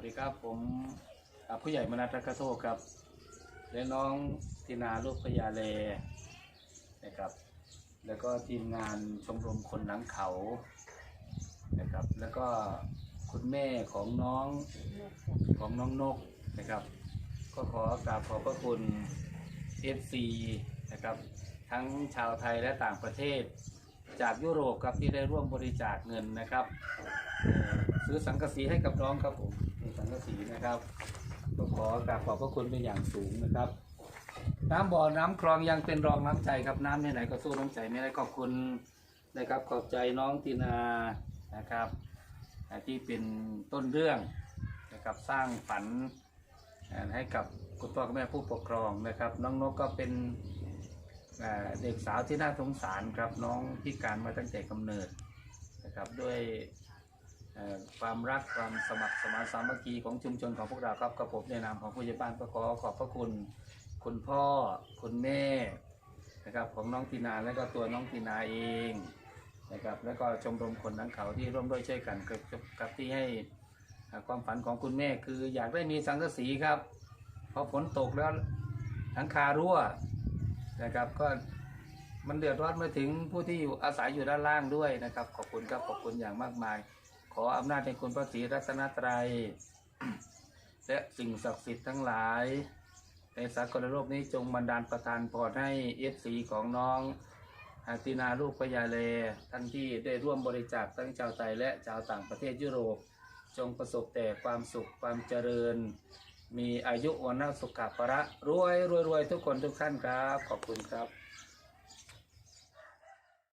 วัสดีครับผมผู้ใหญ่มนัสรักะโทครับ และน้องตินาลูกพญาเลนะครับ แล้วก็ทีมงานชมรมคนหลังเขานะครับ แล้วก็คุณแม่ของน้องของน้องนกนะครับ ก็ขอกราบขอบพระคุณ FC นะครับ ทั้งชาวไทยและต่างประเทศ จากยุโรปครับที่ได้ร่วมบริจาคเงินนะครับซื้อสังกะสีให้กับน้องครับผมสังกะสีนะครับก็ขอกราบขอบพระคุณเป็นอย่างสูงนะครับ น้ำบ่อน้ำคลองยังเป็นรองน้ำใจครับน้ำที่ไหนก็สู้น้ำใจไม่ได้ขอบคุณนะครับ ขอบใจน้องตินานะครับที่เป็นต้นเรื่องนะครับสร้างฝันให้กับคุณพ่อคุณแม่ผู้ปกครองนะครับ น้องนกก็เป็น เด็กสาวที่น่าสงสารครับน้องพิการมาตั้งแต่กำเนิดนะครับด้วยความรักความสมัครสมานสามัคคีของชุมชนของพวกเราครับกับผมในนามของผู้ใหญ่บ้านก็ขอขอบพระคุณ คุณพ่อ คุณแม่นะครับของน้องตีนาและก็ตัวน้องตีนาเองนะครับแล้วก็ชมรมคนนังเขาที่ร่วมด้วยช่วยกันกับกับที่ให้ความฝันของคุณแม่คืออยากได้มีสังกะสีครับพอฝนตกแล้วหลังคารั่ว นะครับ ก็มันเดือดร้อนมาถึงผู้ที่อยู่อาศัยอยู่ด้านล่างด้วยนะครับ ขอบคุณครับขอบคุณอย่างมากมาย ขออำนาจในคุณพระศรีรัตนตรัย และสิ่งศักดิ์สิทธิ์ทั้งหลาย ในสากลโลกนี้จงบันดาลประทานพรให้เอฟซีของน้องอาตินาลูกพญาเลท่านที่ได้ร่วมบริจาคทั้งชาวไทยและชาวต่างประเทศยุโรป จงประสบแต่ความสุขความเจริญ มีอายุวันสุขภาระรวยรวยรวยทุกคนทุกท่านครับ ขอบคุณครับ